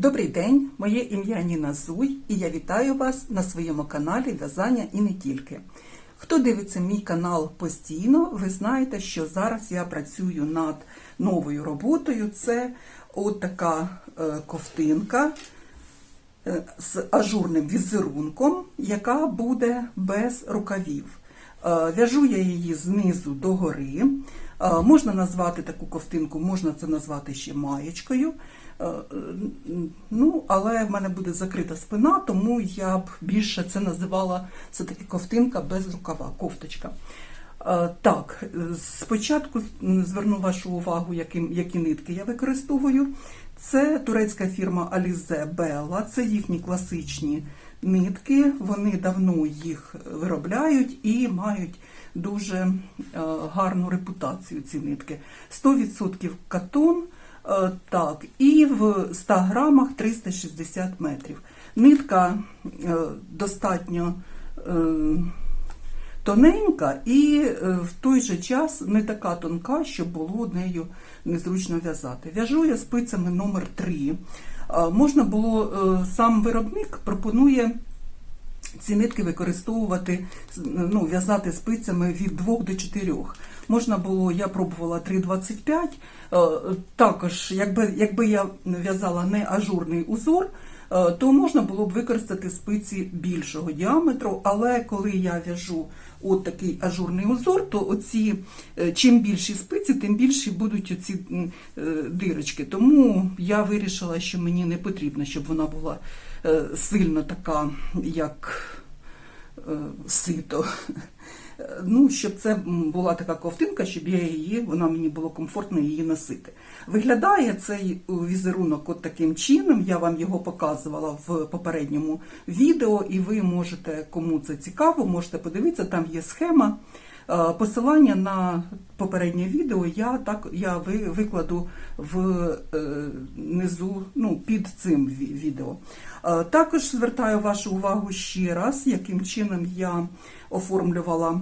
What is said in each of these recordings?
Добрий день, моє ім'я Ніна Зуй, і я вітаю вас на своєму каналі В'язання і не тільки. Хто дивиться мій канал постійно, ви знаєте, що зараз я працюю над новою роботою. Це от така е, ковтинка е, з ажурним візерунком, яка буде без рукавів. Е, В'яжу я її знизу до гори. Е, Можна назвати таку ковтинку, можна це назвати ще маєчкою. Е, Ну, але в мене буде закрита спина, тому я б більше це називала це таки ковтинка без рукава, кофточка. Е, Так, спочатку зверну вашу увагу, які, які нитки я використовую. Це турецька фірма Alize Bella, це їхні класичні нитки. Вони давно їх виробляють і мають дуже е, гарну репутацію. Ці нитки. 100% катон. Е, Так, і в 100 грамах 360 метрів. Нитка е, достатньо е, тоненька і в той же час не така тонка, щоб було нею незручно в'язати. В'яжу я спицями номер 3 Можна було, сам виробник пропонує ці нитки використовувати, ну, в'язати спицями від 2 до 4. Можна було, я пробувала 3,25. Е, Також, якби, якби я в'язала не ажурний узор, е, то можна було б використати спиці більшого діаметру, але коли я в'яжу от такий ажурний узор, то оці, е, чим більші спиці, тим більші будуть оці е, дирочки. Тому я вирішила, що мені не потрібно, щоб вона була сильно така, як сито. Ну, щоб це була така ковтинка, щоб я її, вона мені було комфортно її носити. Виглядає цей е, візерунок от таким чином. Я вам його показувала в попередньому відео, і ви можете, кому це цікаво, можете подивитися, там є схема. Е, Посилання на попереднє відео я так я викладу е, ну, під цим відео. Е, Також звертаю вашу увагу ще раз, яким чином я оформлювала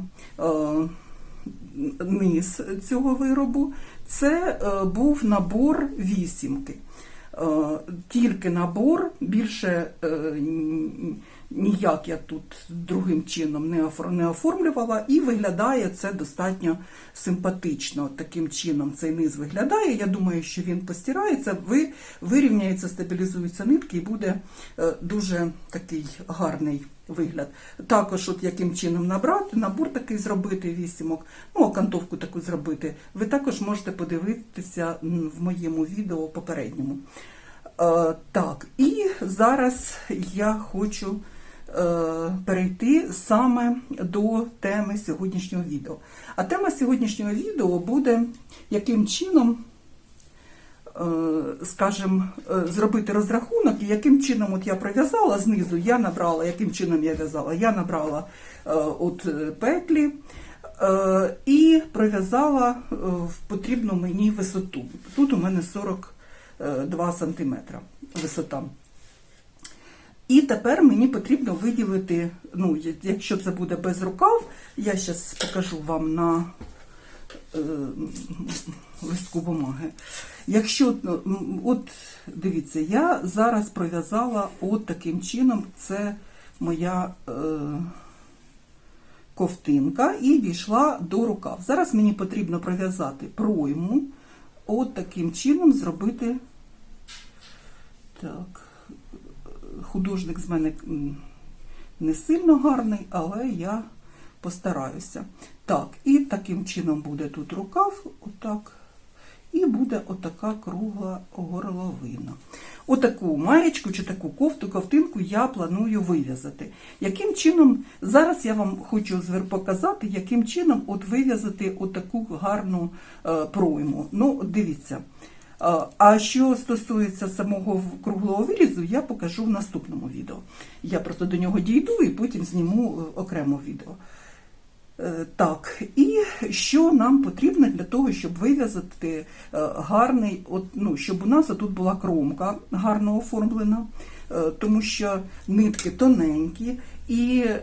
низ цього виробу. Це був набор вісімки. Тільки набор, більше ніяк я тут другим чином не офор- оформлювала, і виглядає це достатньо симпатично. Таким чином цей низ виглядає. Я думаю, що він постирається, ви, вирівняється, стабілізуються нитки і буде е, дуже такий гарний вигляд. Також, от яким чином набрати, набор такий зробити вісімок, ну, окантовку таку зробити, ви також можете подивитися в моєму відео попередньому. Е, так, і зараз я хочу перейти саме до теми сьогоднішнього відео. А тема сьогоднішнього відео буде яким чином, е, скажімо, е, зробити розрахунок, і яким чином от я пров'язала знизу, я набрала, яким чином я в'язала, я набрала е, от е, петлі. е, І пров'язала е, в потрібну мені висоту. Тут у мене 42 см висота. І тепер мені потрібно виділити, ну, якщо це буде без рукав, я зараз покажу вам на е, листку бумаги. Якщо, от дивіться, я зараз пров'язала от таким чином, це моя е, ковтинка і дійшла до рукав. Зараз мені потрібно пров'язати пройму, от таким чином зробити. Так, художник з мене не сильно гарний, але я постараюся. Так, і таким чином буде тут рукав, отак, і буде отака кругла горловина. Отаку маєчку чи таку кофту, ковтинку я планую вив'язати. Яким чином, зараз я вам хочу показати, яким чином от вив'язати отаку гарну е, пройму. Ну, дивіться. А- А що стосується самого круглого вирізу, я покажу в наступному відео. Я просто до нього дійду і потім зніму е, окремо відео. Е, Так, і що нам потрібно для того, щоб вив'язати е, гарний, от, ну, щоб у нас тут була кромка гарно оформлена, е, тому що нитки тоненькі, і е,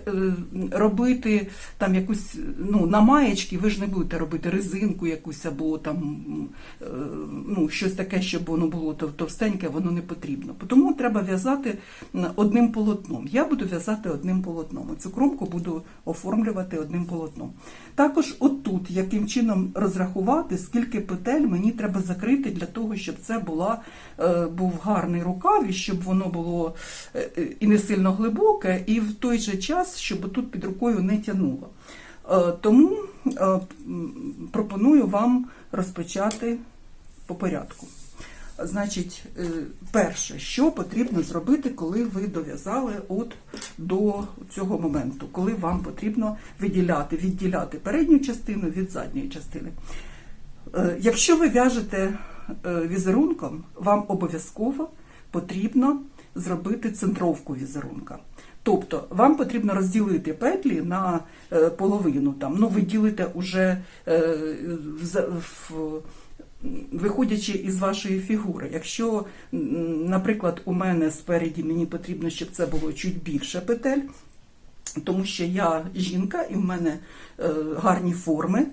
робити там якусь ну, на маєчки, ви ж не будете робити резинку якусь або там е, ну, щось таке, щоб воно було товстеньке, воно не потрібно. Тому треба в'язати одним полотном. Я буду в'язати одним полотном. Цю кромку буду оформлювати одним полотном. Також отут, яким чином розрахувати, скільки петель мені треба закрити для того, щоб це була, е, був гарний рукав, і щоб воно було і не сильно глибоке, і в той же час, щоб тут під рукою не тянуло. Е, Тому е, пропоную вам розпочати по порядку. Значить, е, перше, що потрібно зробити, коли ви дов'язали от до цього моменту, коли вам потрібно виділяти, відділяти передню частину від задньої частини. Якщо ви в'яжете візерунком, вам обов'язково потрібно зробити центровку візерунка. Тобто вам потрібно розділити петлі на е, половину. Там, ну, ви ділите уже е, виходячи із вашої фігури. Якщо, наприклад, у мене спереді мені потрібно, щоб це було чуть більше петель, тому що я жінка і в мене е, гарні форми,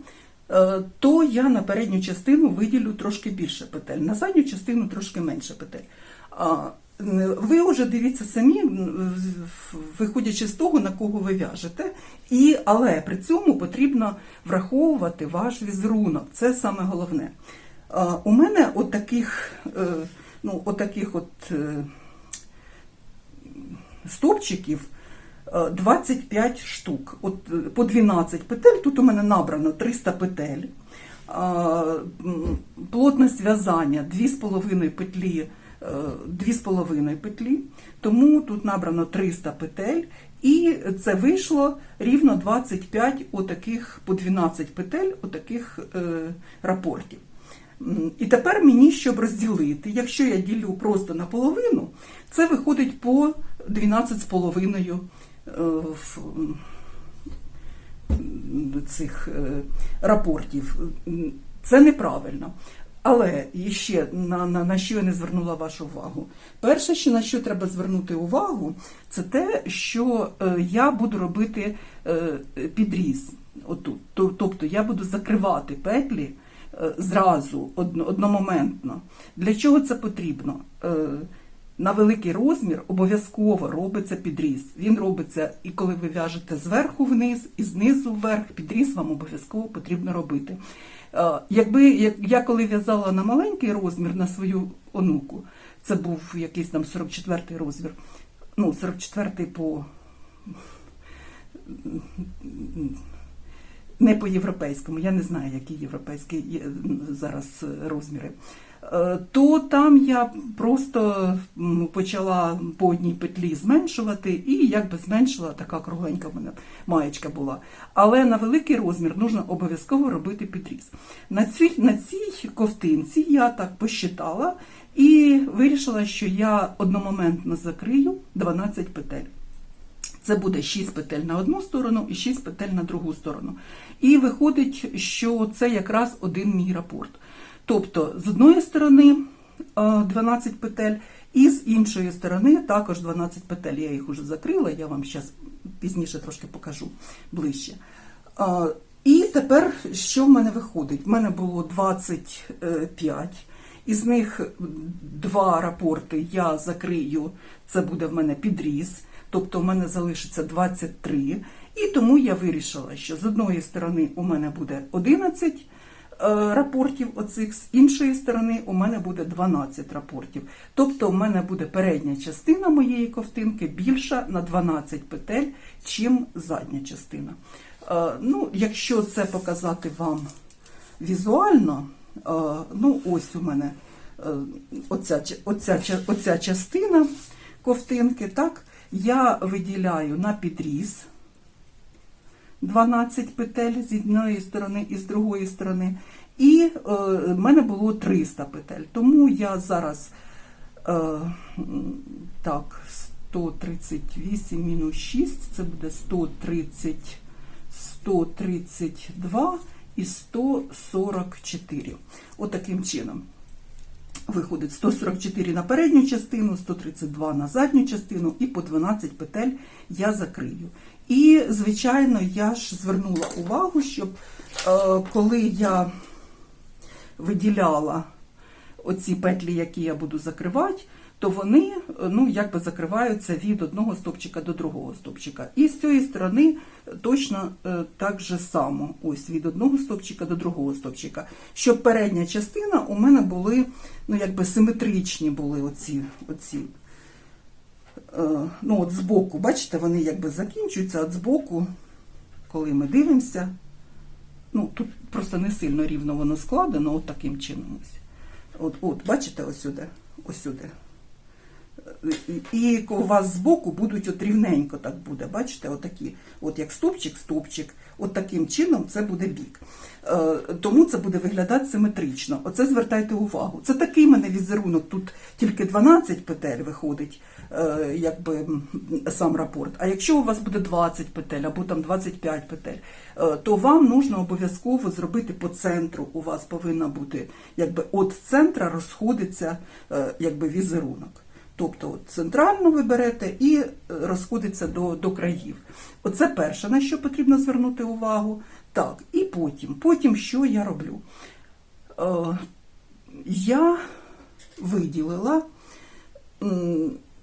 то я на передню частину виділю трошки більше петель, на задню частину трошки менше петель. Ви вже дивіться самі, виходячи з того, на кого ви в'яжете, і, але при цьому потрібно враховувати ваш візерунок. Це саме головне. У мене от таких, е, ну, от от е, стовпчиків е, 25 штук. От е, по 12 петель. Тут у мене набрано 300 петель. Плотність в'язання 2,5 петлі. Е, 2,5 петлі, тому тут набрано 300 петель, і це вийшло рівно 25 отаких по 12 петель отаких е, рапортів. І тепер мені, щоб розділити, якщо я ділю просто на половину, це виходить по 12,5 е, цих е, рапортів. Це неправильно. Але ще на, на, на що я не звернула вашу увагу. Перше, що на що треба звернути увагу, це те, що е, я буду робити е, підріз. Отут. Тобто я буду закривати петлі е, зразу, одно- одномоментно. Для чого це потрібно? Е, на великий розмір обов'язково робиться підріз. Він робиться і коли ви в'яжете зверху вниз, і знизу вверх, підріз вам обов'язково потрібно робити. Е, Якби як я коли в'язала на маленький розмір на свою онуку, це був якийсь там 44-й розмір, ну 44-й по не по європейському, я не знаю, які європейські зараз розміри. Е, То там я просто почала по одній петлі зменшувати, і якби зменшила така кругленька мене маєчка була. Але на великий розмір нужно обов'язково робити підріз. На цій, на цій ковтинці я так посчитала і вирішила, що я одномоментно закрию 12 петель. Це буде 6 петель на одну сторону і 6 петель на другу сторону. І виходить, що це якраз один мій рапорт. Тобто, з одної сторони е, 12 петель, і з іншої сторони також 12 петель. Я їх вже закрила, я вам зараз пізніше трошки покажу ближче. Е, І тепер що в мене виходить? В мене було 25. Із них два рапорти я закрию, це буде в мене підріз, тобто в мене залишиться 23. І тому я вирішила, що з одної сторони у мене буде 11 е, рапортів оцих, з іншої сторони у мене буде 12 рапортів. Тобто у мене буде передня частина моєї ковтинки більша на 12 петель, чим задня частина. Е, Ну, якщо це показати вам візуально, е, ну ось у мене е, оця, оця, оця частина ковтинки, так, я виділяю на підріз 12 петель з однієї сторони і з другої сторони. І е, в мене було 300 петель. Тому я зараз е, так, 138 мінус 6, це буде 130, 132 і 144. Отаким чином. Виходить 144 на передню частину, 132 на задню частину і по 12 петель я закрию. І, звичайно, я ж звернула увагу, щоб е, коли я виділяла оці петлі, які я буду закривати, то вони е, ну, якби закриваються від одного стопчика до другого стопчика. І з цієї сторони точно е, так же само, ось від одного стопчика до другого стопчика. Щоб передня частина у мене були, ну якби симетричні були оці, оці ну от збоку, бачите, вони якби закінчуються, от збоку, коли ми дивимося, ну тут просто не сильно рівно воно складено, от таким чином. От, от, бачите, ось сюди, ось сюди. І у вас збоку будуть от рівненько так буде, бачите, отакі, от як стопчик, стопчик, от таким чином це буде бік. Е, Тому це буде виглядати симетрично. Оце звертайте увагу. Це такий мене візерунок, тут тільки 12 петель виходить, е, якби сам рапорт. А якщо у вас буде 20 петель або там 25 петель, е, то вам нужно обов'язково зробити по центру. У вас повинна бути, якби от центра розходиться якби візерунок. Тобто центрально ви берете і е, розходиться до, до країв. Оце перше, на що потрібно звернути увагу. Так, і потім, потім що я роблю? Е, я виділила,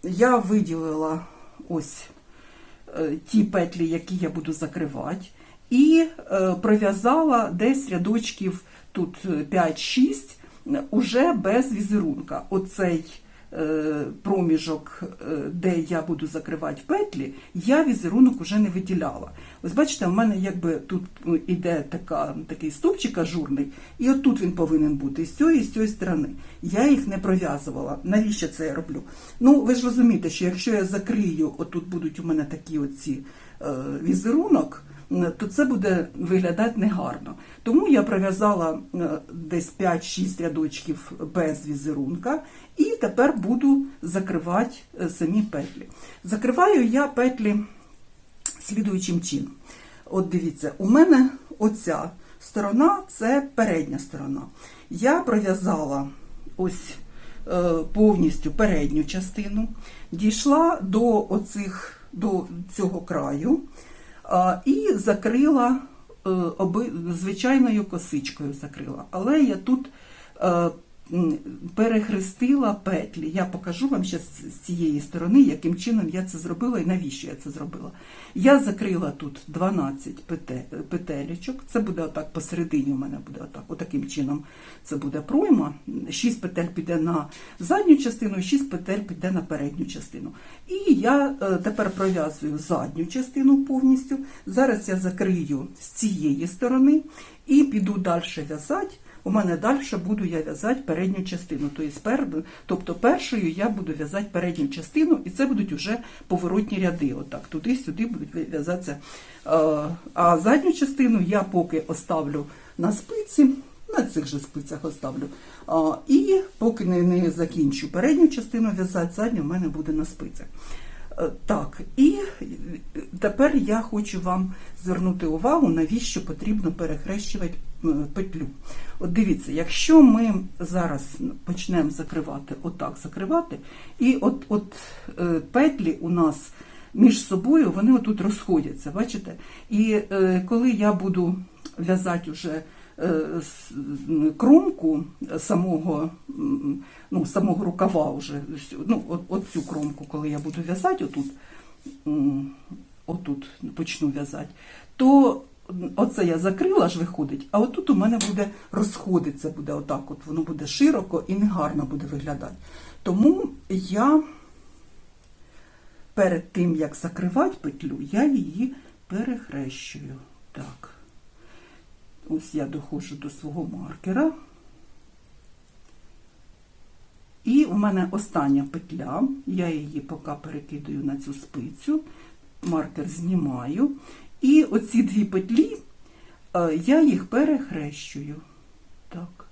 я виділила ось е, ті петлі, які я буду закривати, і е, пров'язала десь рядочків тут е, 5-6 е, уже без візерунка. Оцей проміжок, е, де я буду закривати петлі, я візерунок уже не виділяла. Ось бачите, в мене якби тут ну, іде така, такий стовпчик ажурний, і отут він повинен бути, з цієї, і з цієї сторони. Я їх не пров'язувала. Навіщо це я роблю? Ну, ви ж розумієте, що якщо я закрию, отут будуть у мене такі оці е, візерунок, то це буде виглядати негарно. Тому я пров'язала е, десь 5-6 рядочків без візерунка, і тепер буду закривати е, самі петлі. Закриваю я петлі слідуючим чином. От дивіться, у мене оця сторона це передня сторона. Я пров'язала ось е, повністю передню частину, дійшла до оцих, до цього краю і закрила е, звичайною косичкою закрила. Але я тут е, перехрестила петлі. Я покажу вам ще з цієї сторони, яким чином я це зробила і навіщо я це зробила. Я закрила тут 12 пете- петелечок. Це буде отак посередині. У мене буде отак, отаким чином. Це буде пройма. 6 петель піде на задню частину, 6 петель піде на передню частину. І я е, тепер пров'язую задню частину повністю. Зараз я закрию з цієї сторони і піду далі в'язати. У мене далі буду я в'язати передню частину. Тобто, пер- першою я буду в'язати передню частину, і це будуть вже поворотні ряди. Отак, туди-сюди будуть в'язатися. Е, А задню частину я поки оставлю на спиці, на цих же спицях оставлю. І поки не, не закінчу передню частину в'язати, задню в мене буде на спицях. Е, Так, і тепер я хочу вам звернути увагу, навіщо потрібно перехрещувати петлю. От дивіться, якщо ми зараз почнемо закривати, отак закривати, і от, от е, петлі у нас між собою, вони отут розходяться, бачите? І е, коли я буду в'язати вже е, кромку самого, ну, самого рукава вже, ну, от, от цю кромку, коли я буду в'язати, отут, отут почну в'язати, то оце я закрила, аж виходить, а отут у мене буде розходиться, буде отак, от воно буде широко і негарно буде виглядати. Тому я перед тим, як закривати петлю, я її перехрещую. Так. Ось я доходжу до свого маркера. І у мене остання петля, я її поки перекидаю на цю спицю, маркер знімаю. І оці дві петлі е, я їх перехрещую. Так,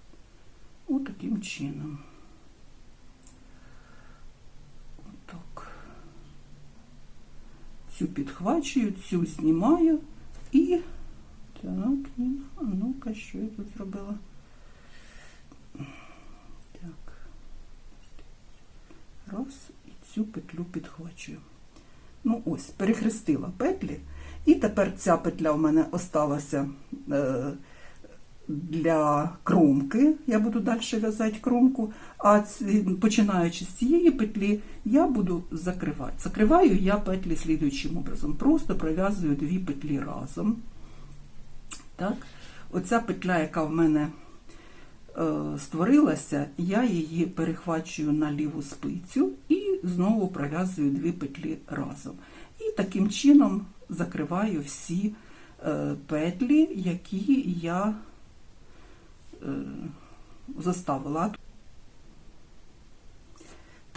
отаким чином. Отак. Цю підхвачую, цю знімаю і. Так, а ну-ка, що я тут зробила? Так. Раз, і цю петлю підхвачую. Ну ось, перехрестила петлі. І тепер ця петля у мене осталася е, для кромки. Я буду далі в'язати кромку, а починаючи з цієї петлі, я буду закривати. Закриваю я петлі слідуючим образом. Просто пров'язую дві петлі разом. Так? Оця петля, яка в мене е, створилася, я її перехвачую на ліву спицю і знову пров'язую дві петлі разом. І таким чином закриваю всі е, петлі, які я е, заставила.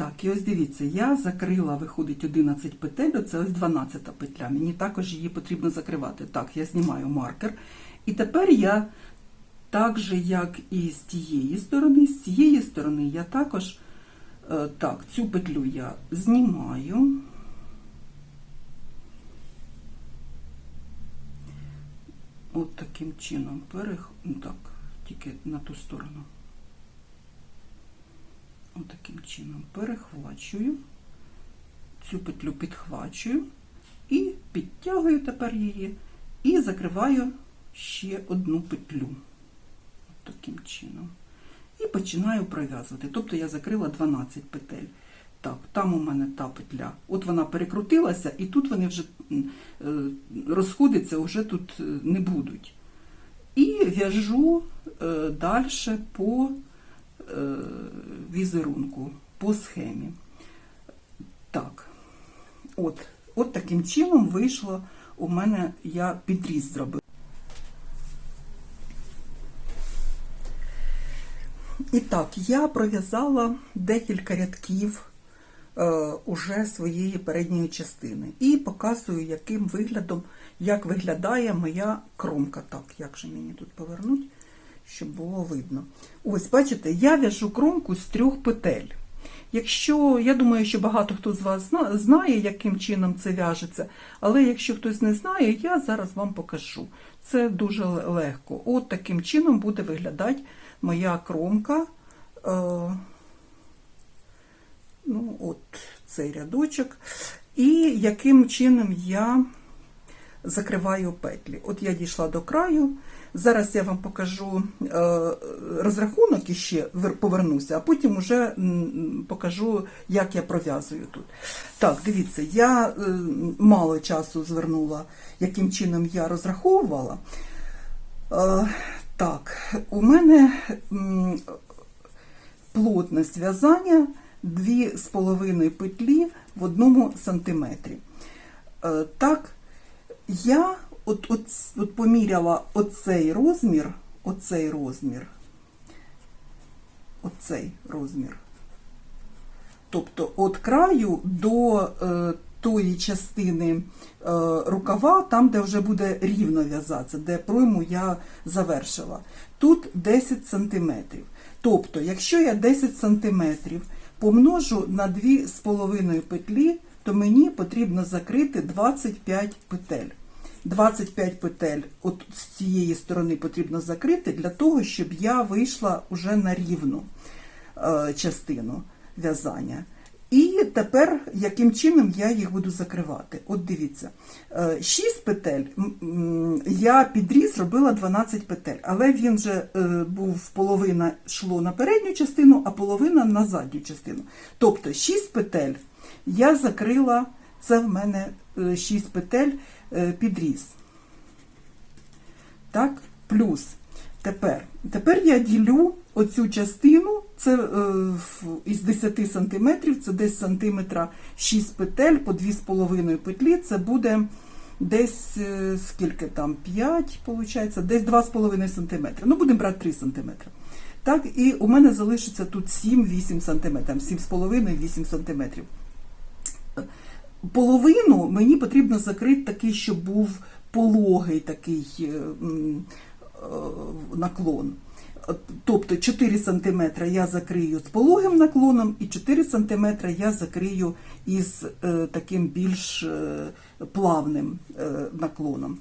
Так, і ось дивіться, я закрила, виходить 11 петель, це ось 12 петля. Мені також її потрібно закривати. Так, я знімаю маркер. І тепер я, так же, як і з тієї сторони, з цієї сторони я також, е, так, цю петлю я знімаю. От таким чином перех... ну так, тільки на ту сторону. От таким чином перехвачую, цю петлю підхвачую і підтягую тепер її і закриваю ще одну петлю. От таким чином. І починаю пров'язувати. Тобто я закрила 12 петель. Так, там у мене та петля. От вона перекрутилася, і тут вони вже е, розходиться, вже тут е, не будуть. І в'яжу е, далі по візерунку, по схемі. Так, от, от таким чином вийшло у мене, я підріз зробила. І так, я пров'язала декілька рядків уже своєї передньої частини і показую, яким виглядом, як виглядає моя кромка. Так, як же мені тут повернуть, щоб було видно. Ось, бачите, я в'яжу кромку з трьох петель. Якщо, я думаю, що багато хто з вас знає, яким чином це в'яжеться, але якщо хтось не знає, я зараз вам покажу. Це дуже легко. От таким чином буде виглядати моя кромка. Ну, от цей рядочок. І яким чином я закриваю петлі. От я дійшла до краю. Зараз я вам покажу е, розрахунок і ще повернуся, а потім вже покажу, як я пров'язую тут. Так, дивіться, я е, мало часу звернула, яким чином я розраховувала. Е, так, у мене плотність в'язання 2,5 петлі в одному сантиметрі. Е, Так, я от, от, от поміряла оцей розмір, оцей розмір, оцей розмір. Тобто від краю до е, тої частини е, рукава, там, де вже буде рівно в'язатися, де пройму я завершила. Тут 10 сантиметрів. Тобто, якщо я 10 сантиметрів помножу на 2,5 петлі, то мені потрібно закрити 25 петель. 25 петель от з цієї сторони потрібно закрити для того, щоб я вийшла вже на рівну е, частину в'язання. І тепер, яким чином я їх буду закривати? От дивіться, 6 петель м, м, я підріз робила 12 петель, але він же е, був половина йшло на передню частину, а половина на задню частину. Тобто 6 петель я закрила, це в мене 6 петель е, підріз. Так, плюс. Тепер, тепер я ділю оцю частину, це е, із 10 сантиметрів, це десь сантиметра 6 петель по 2,5 петлі, це буде десь е, скільки там, 5, виходить, десь 2,5 сантиметри. Ну, будемо брати 3 сантиметри. Так, і у мене залишиться тут 7-8 сантиметрів, 7,5-8 сантиметрів. Половину мені потрібно закрити такий, щоб був пологий такий е, наклон. Тобто 4 см я закрию з пологим наклоном, і 4 см я закрию із е, таким більш е, плавним е, наклоном.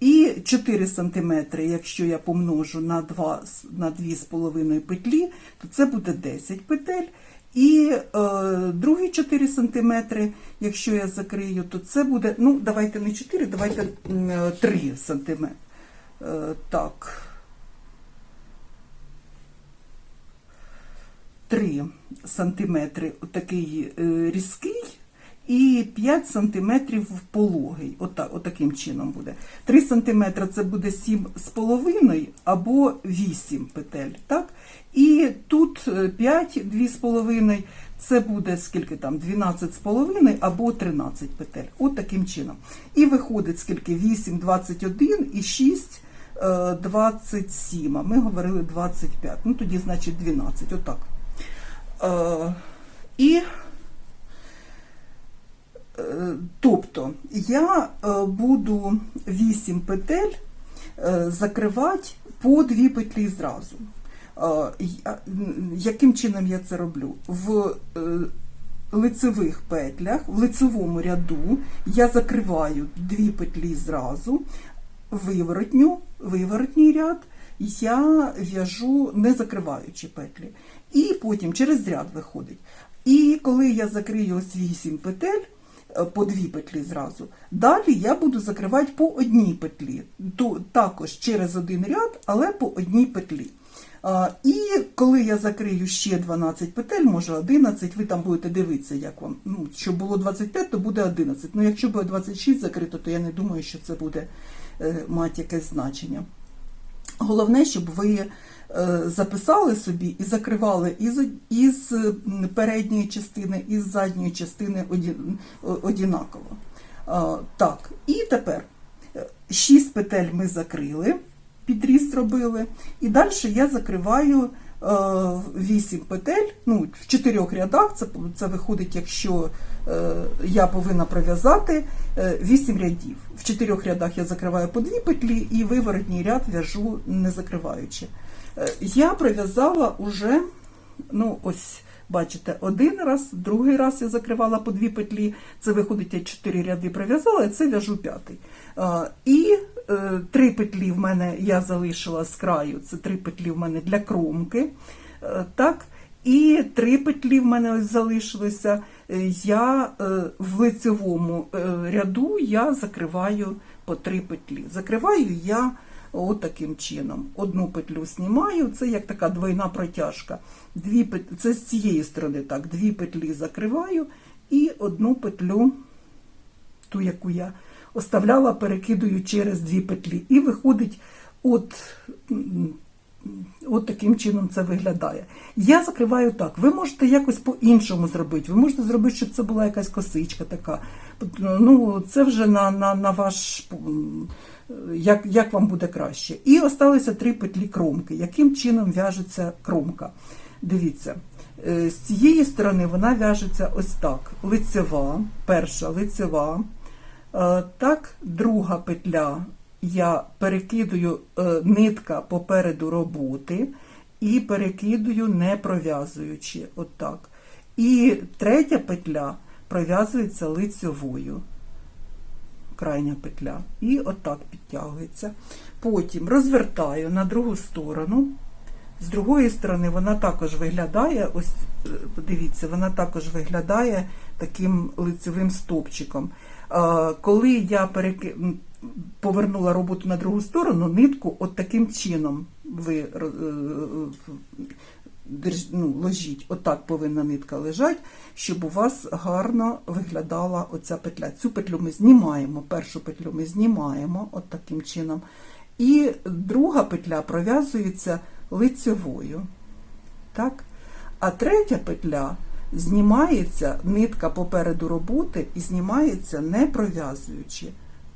І 4 см, якщо я помножу на 2, на 2,5 петлі, то це буде 10 петель. І е, другі 4 см, якщо я закрию, то це буде, ну, давайте не 4, давайте е, 3 см. Е, так. 3 сантиметри такий е, різкий і 5 сантиметрів пологий. Ота, отаким чином буде. 3 сантиметри це буде 7 з половиною або 8 петель. Так? І тут 5, 2 з половиною, це буде скільки там, 12 з половиною або 13 петель. От таким чином. І виходить скільки 8, 21 і 6, е, 27. А ми говорили 25. Ну тоді, значить, 12. Отак. Е, І е, тобто я е, буду 8 петель закривати по 2 петлі зразу. Яким чином я це роблю? В лицевих петлях, в лицевому ряду я закриваю 2 петлі зразу, виворотню, виворотній ряд я в'яжу не закриваючи петлі. І потім через ряд виходить. І коли я закрию ось 8 петель, е, по дві петлі зразу, далі я буду закривати по одній петлі, То- також через один ряд, але по одній петлі. І коли я закрию ще 12 петель, може 11, ви там будете дивитися, як вам. Ну, щоб було 25, то буде 11. Ну, якщо буде 26 закрито, то я не думаю, що це буде е, мати якесь значення. Головне, щоб ви записали собі і закривали із, із передньої частини, і з задньої частини оді- о- однаково. Так, і тепер 6 петель ми закрили, підріз зробили, і далі я закриваю 8 петель, ну, в чотирьох рядах, це, це виходить, якщо е, я повинна пров'язати 8 рядів. В чотирьох рядах я закриваю по 2 петлі і виворотній ряд в'яжу не закриваючи. Е, Я пров'язала уже, ну ось, бачите, один раз, другий раз я закривала по дві петлі, це виходить, я 4 ряди пров'язала, і це в'яжу п'ятий. Е, І е, три петлі в мене я залишила з краю, це три петлі в мене для кромки. Так, і три петлі в мене ось залишилися. Я в лицевому ряду я закриваю по три петлі. Закриваю я от чином. Одну петлю знімаю, це як така двойна протяжка. Дві петлі, це з цієї сторони так, дві петлі закриваю і одну петлю, ту, яку я оставляла, перекидую через дві петлі. І виходить от, от таким чином це виглядає. Я закриваю так. Ви можете якось по-іншому зробити. Ви можете зробити, щоб це була якась косичка така. Ну, це вже на, на, на ваш. Як, як вам буде краще. І осталися три петлі кромки. Яким чином в'яжеться кромка? Дивіться, е, з цієї сторони вона в'яжеться ось так: лицева, перша лицева. Е, Так, друга петля я перекидую е, нитка попереду роботи і перекидую не пров'язуючи. Отак. І третя петля пров'язується лицьовою. Крайня петля. І отак підтягується. Потім розвертаю на другу сторону. З другої сторони вона також виглядає, ось е, подивіться, вона також виглядає таким лицевим стовпчиком. Коли я переки... м, повернула роботу на другу сторону, нитку от таким чином ви е, ну, ложіть. Отак повинна нитка лежати, щоб у вас гарно виглядала оця петля. Цю петлю ми знімаємо, першу петлю ми знімаємо от таким чином. І друга петля пров'язується лицевою. Так? А третя петля знімається, нитка попереду роботи і знімається не пров'язуючи.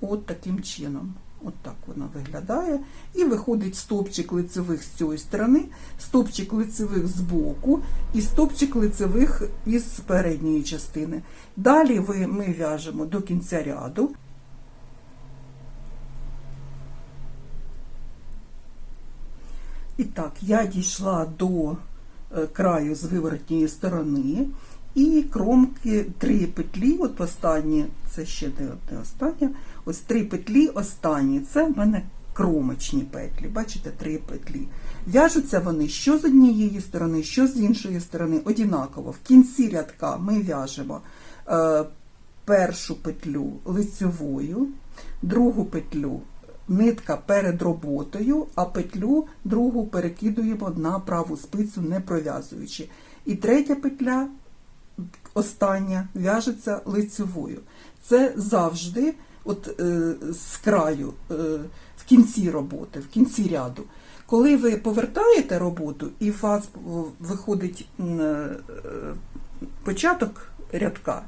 От таким чином. От так вона виглядає. І виходить стовпчик лицевих з цієї сторони, стовпчик лицевих з боку і стовпчик лицевих із передньої частини. Далі ми в'яжемо до кінця ряду. І так, я дійшла до е, краю з виворотньої сторони, і кромки три петлі, от останні, це ще не, не остання, ось три петлі останні, це в мене кромочні петлі. Бачите, три петлі. В'яжуться вони що з однієї сторони, що з іншої сторони, однаково. В кінці рядка ми в'яжемо е, першу петлю лицьовою, другу петлю нитка перед роботою, а петлю другу перекидуємо на праву спицю, не пров'язуючи. І третя петля, остання, в'яжеться лицьовою. Це завжди от, е, з краю, е, в кінці роботи, в кінці ряду. Коли ви повертаєте роботу і у вас виходить е, початок рядка,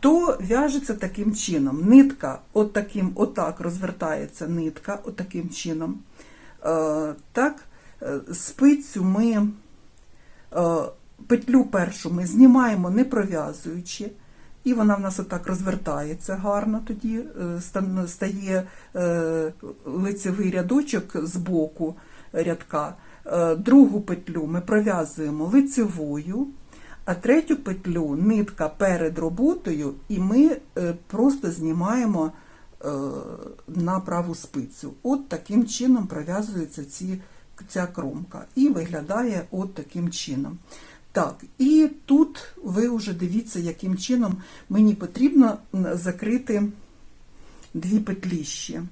то в'яжеться таким чином. Нитка от отак розвертається нитка, от чином. Е, так, е, спицю ми петлю першу ми знімаємо не пров'язуючи, і вона в нас отак розвертається гарно, тоді е, стає е, лицевий рядочок з боку рядка. Е, Другу петлю ми пров'язуємо лицевою, а третю петлю нитка перед роботою, і ми просто знімаємо на праву спицю. От таким чином пров'язується ця кромка. І виглядає от таким чином. Так, і тут ви вже дивіться, яким чином мені потрібно закрити дві петлі ще.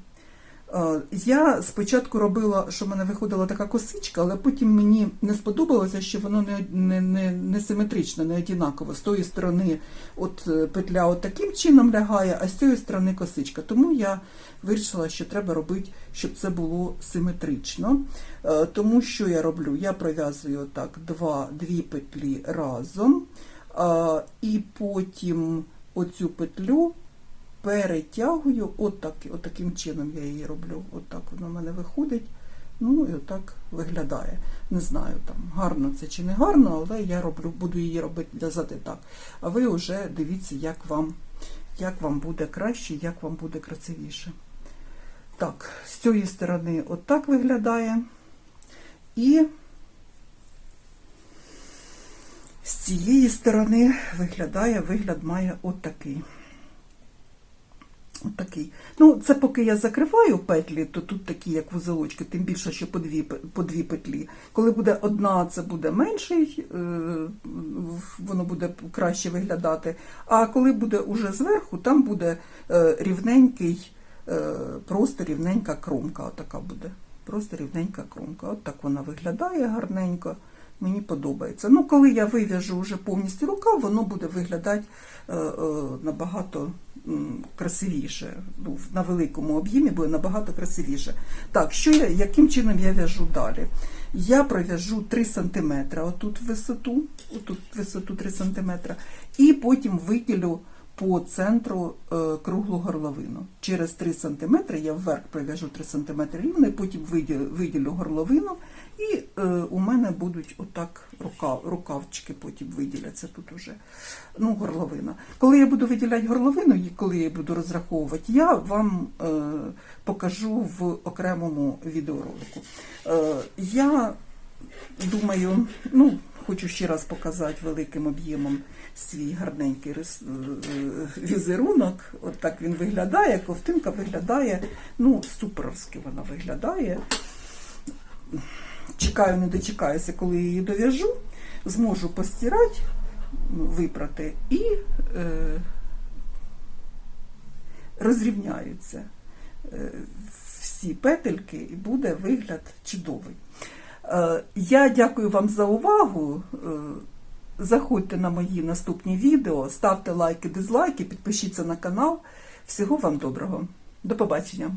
Е, Я спочатку робила, що в мене виходила така косичка, але потім мені не сподобалося, що воно не, не, не, не симетрично, не однаково. З тої сторони от е, петля от таким чином лягає, а з цієї сторони косичка. Тому я вирішила, що треба робити, щоб це було симетрично. Е, Тому що я роблю? Я пров'язую отак два, дві петлі разом, і потім оцю петлю перетягую, отак, отаким чином я її роблю. Отак воно в мене виходить. Ну і отак виглядає. Не знаю, там гарно це чи не гарно, але я роблю, буду її робити в'язати так. А ви вже дивіться, як вам, як вам буде краще, як вам буде красивіше. Так, з цієї сторони отак виглядає. І з цієї сторони виглядає, вигляд має отакий. От такий. Ну, це поки я закриваю петлі, то тут такі, як вузелочки, тим більше, що по дві, по дві петлі. Коли буде одна, це буде менший, е, воно буде краще виглядати. А коли буде уже зверху, там буде е, рівненький, е, просто рівненька кромка. Отака буде. Просто рівненька кромка. От так вона виглядає гарненько. Мені подобається. Ну, коли я вив'яжу вже повністю рукав, воно буде виглядати е, е, набагато красивіше. Ну, на великому об'ємі буде набагато красивіше. Так, що я, яким чином я в'яжу далі? Я пров'яжу 3 см отут висоту, отут висоту 3 см, і потім виділю по центру е, круглу горловину. Через 3 см я вверх пров'яжу 3 см рівно, потім виділю, виділю горловину, і е, у мене будуть отак рукав, рукавчики потім виділяться тут уже. Ну, горловина. Коли я буду виділяти горловину, і коли я буду розраховувати, я вам е, покажу в окремому відеоролику. Е, я думаю, ну, хочу ще раз показати великим об'ємом свій гарненький рис- е, візерунок. От так він виглядає, ковтинка виглядає, ну, суперовськи вона виглядає. Чекаю, не дочекаюся, коли її дов'яжу, зможу постирати, ну, випрати і е, розрівняються е, всі петельки, і буде вигляд чудовий. Е, Я дякую вам за увагу. Е, Заходьте на мої наступні відео, ставте лайки, дизлайки, підпишіться на канал. Всього вам доброго. До побачення.